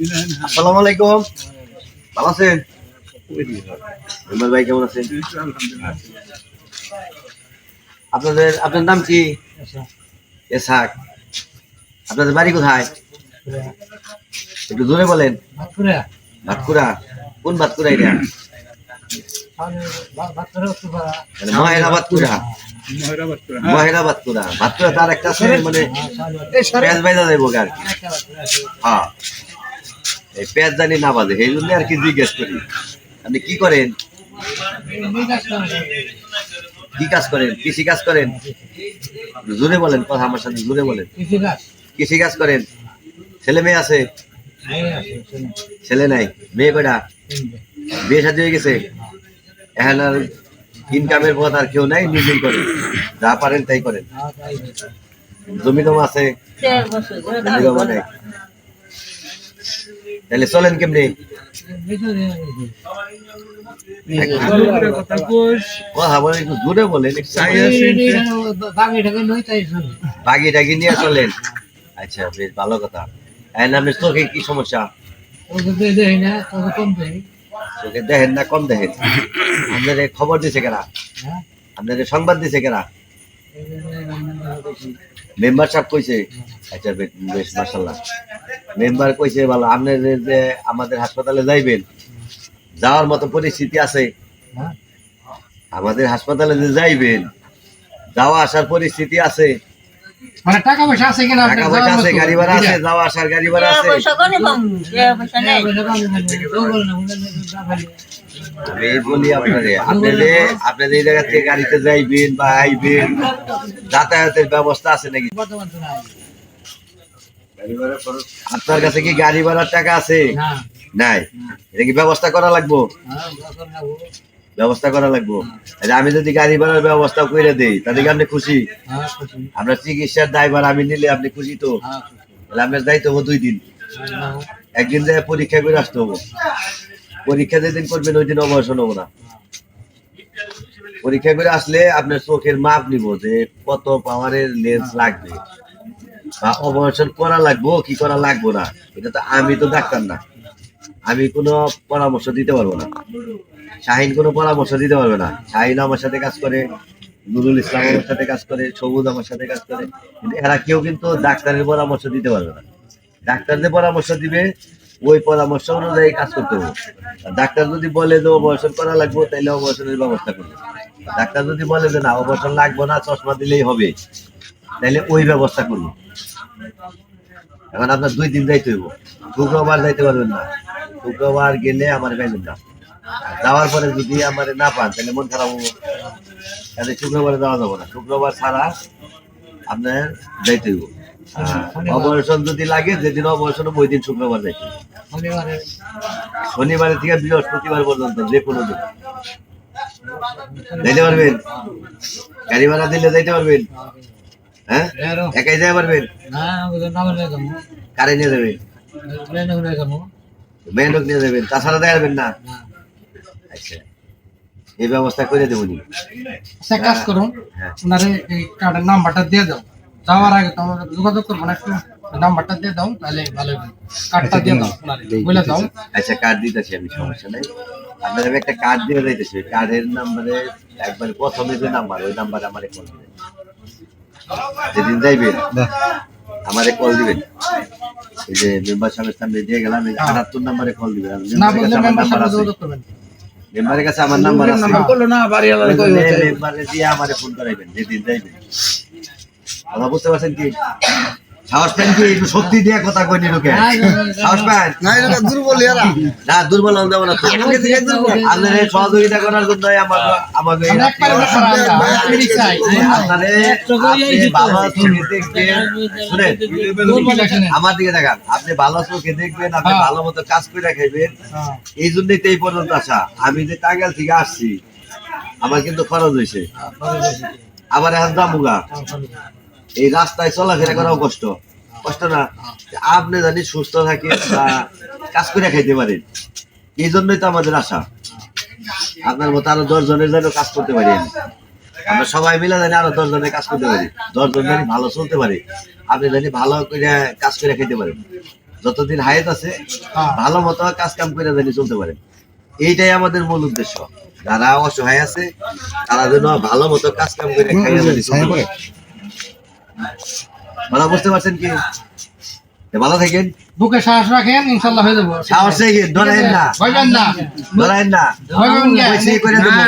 আসসালামু আলাইকুম। ভালো আছেন? ভাই কেমন আছেন? আপনাদের আপনার নাম কি? এসাক। আপনাদের বাড়ি কোথায়? একটু জোরে বলেন। ভাতকুড়া কোন ভাতকুড়া এটা? তার একটা মানে পেঁয়াজ যাইব আর কি। হ্যাঁ। এই পেঁয়াজ জানি না বাজে এই জন্য আর কি জিজ্ঞেস করি। আপনি কি করেন? কি কাজ করেন? কৃষি কাজ করেন? জোরে বলেন, কথা আমার সাথে জোরে বলেন। কৃষি কাজ করেন? ছেলে মেয়ে আছে? ছেলে নাই, মেয়ে কয়টা? বিয়ে শাদী হয়ে গেছে? এখন আর ইনকামের পথ আর কেউ নাই নিজেই করেন যা পারেন তাই করেন। জমি জমা আছে তাহলে চলেন কেমনি? জোরে বলেন বাগি টাগি নিয়ে চলেন। আচ্ছা বেশ, ভালো কথা। আপনার চোখে কি সমস্যা? চোখে দেখেন না, কম দেখেন। আপনাদের খবর দিছে কেনা আপনাদের সংবাদ দিছে কেনা মেম্বার সাহেব কইছে আচ্ছা বেশ মাসাল্লাহ মেম্বার কইছে ভালো আপনাদের যে আমাদের হাসপাতালে যাইবেন যাওয়ার মতো পরিস্থিতি আছে। আমাদের হাসপাতালে যে যাইবেন যাওয়া আসার পরিস্থিতি আছে। মানে টাকা পয়সা আছে কিনা টাকা পয়সা আছে গাড়ি ভাড়া আছে যাওয়া আসার গাড়ি ভাড়া আছে। আমি এই বলি আপনারে আপনাদের আপনাদের এই জায়গা থেকে গাড়িতে যাইবেন বা আইবেন যাতায়াতের ব্যবস্থা আছে নাকি? আপনার কাছে কি গাড়ি ভাড়ার টাকা আছে? নাই। এটা কি ব্যবস্থা করা লাগবো। ব্যবস্থা করা লাগবো। আচ্ছা, আমি যদি গাড়ি ভাড়ার ব্যবস্থা করে দেই তাহলে আপনি খুশি? আপনার চিকিৎসার দায়ভার আমি নিলে আপনি খুশি তো? আপনার দায়িত্ব হব দুই দিন। একদিন যায় পরীক্ষা করে আসতে হব। পরীক্ষা যেদিন করবেন ওই দিন অবসর হব না। পরীক্ষা করে আসলে আপনার চোখের মাপ নিব যে কত পাওয়ারের লেন্স লাগবে। বা অপারেশন করা লাগবো কি করা লাগবো না? এটা তো আমি তো ডাক্তার না। আমি কোনো পরামর্শ দিতে পারব না। শাহিন কোনো পরামর্শ দিতে পারবে না। শাহিন আমার সাথে কাজ করে, নুরুল ইসলাম আমার সাথে কাজ করে সবুজ আমার সাথে কাজ করে। কিন্তু এরা কেউ কিন্তু ডাক্তারের পরামর্শ দিতে পারবে না। ডাক্তার যে পরামর্শ দিবে, ওই পরামর্শ অনুযায়ী কাজ করতে হবে। ডাক্তার যদি বলে যে অপারেশন করা লাগবে, তাহলে অপারেশনের ব্যবস্থা করবে। ডাক্তার যদি বলে যে না, অপারেশন লাগবে না, চশমা দিলেই হবে, তাহলে ওই ব্যবস্থা করব। এখন আপনার দুই দিন যাইতে হইব। শুক্রবার যাইতে পারবেন না। শুক্রবার গেলে আমার পাইবেন না। যাওয়ার পরে যদি আমার না পান তাহলে মন খারাপ হব। তাহলে শুক্রবারে যাওয়া যাব না। শুক্রবার ছাড়া আপনার যাইতে হইব। অপারেশন যদি লাগে যেদিন অপারেশন ওই দিন শুক্রবার যাইতে শনিবারের থেকে বৃহস্পতিবার পর্যন্ত যে কোনো দিন। যাইতে পারবেন? গাড়ি ভাড়া দিলে যাইতে পারবেন? হ্যাঁ? একাই যাইতে পারবেন? কারে নিয়ে যাবেন? মেন লোক নিয়ে যাবেন তাছাড়া দেখাবেন না। আচ্ছা এই ব্যবস্থা করে দেবনি আচ্ছা কাজ করুন হ্যাঁ। ওনারে এই কার্ডের নাম্বারটা দিয়ে দাও। যাওয়ার আগে তো আমরা যোগাযোগ করব না একটু নাম্বারটা দিয়ে দাও তাহলে ভালো হবে। কার্ডটা দিয়ে দাও ওনারে বলে দাও। আচ্ছা কার্ড দিতেছি আমি সমস্যা নাই। আপনার আমি একটা কার্ড দিয়ে যাইতেছি কার্ডের নাম্বারে একবার প্রথমে যে নাম্বার ওই নাম্বারে আমারে কল দিবেন। যেদিন যাইবেন আমারে কল দিবেন। এই যে মেম্বার সাহেবের সামনে দিয়ে গেলাম আটাত্তর নাম্বারে কল দিবেন। নাম্বার আছে। মেম্বারের কাছে আমার নাম্বার আছে। মেম্বারে দিয়ে আমারে ফোন করাইবেন যেদিন যাইবেন। কথা বুঝতে পারছেন কি? সাহস পান কি? একটু শক্তি দিয়ে কথা কইনি লোকে। সাহস পান? না এটা দুর্বল এরা না দুর্বল হন দেবো না। তো। আপনাদের সহযোগিতা করার জন্য আমার আমাকে চোখে দেখবেন শুনেন দিকে দেখান। আপনি ভালো চোখে দেখবেন? আপনি হ্যাঁ। ভালো মতো কাজ করে খাইবেন। হ্যাঁ, এই জন্যই তো এই পর্যন্ত আসা। আমি যে টাঙ্গাল থেকে আসছি আমার কিন্তু খরচ হয়েছে। আবার এখন জামুগা এই রাস্তায় চলাফেরা করাও কষ্ট। কষ্ট না। আপনি জানি সুস্থ থাকেন বা কাজ করে খাইতে পারেন। এই জন্যই তো আমাদের আশা। আপনার মতো আরও দশ জনের যেন কাজ করতে পারি আমি। আমরা সবাই মিলে জানি আরও দশ জনের কাজ করতে পারি। দশ জন জানি ভালো চলতে পারে। আপনি জানি ভালো করে কাজ করে খাইতে পারেন। যতদিন হায়াত আছে। ভালো মতো কাজ কাম করে জানি চলতে পারেন। এইটাই আমাদের মূল উদ্দেশ্য। যারা অসহায় আছে, তারা যেন ভালো মতো কাজ কাম করে খাইয়া জানি চলতে পারে। ভালো বুঝতে পারছেন কি ভালো থাকেন বুকে সাহস রাখেন ইনশাল্লাহ হয়ে যাব সাহস থেকে ডরাইন না ভয়বেন না ডরাইন না ভয়বেন না ওই সেই করে দেবো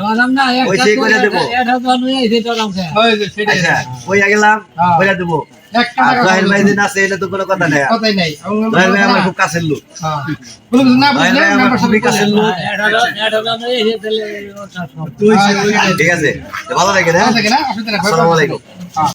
ডরাম না ওই সেই করে দেবো। এটা তো আমি এই ডরাম খেয়ে ওই আচ্ছা গেলাম হ্যাঁ। দেবো জহের ভাই দিন আছে এটা তো কোনো কথা নেই কথাই নাই জহের ভাই আমার খুব কাছের লোক হ্যাঁ। না হ্যাঁ, ঠিক আছে ভালো হ্যাঁ থাকে না আসসালামু আলাইকুম হ্যাঁ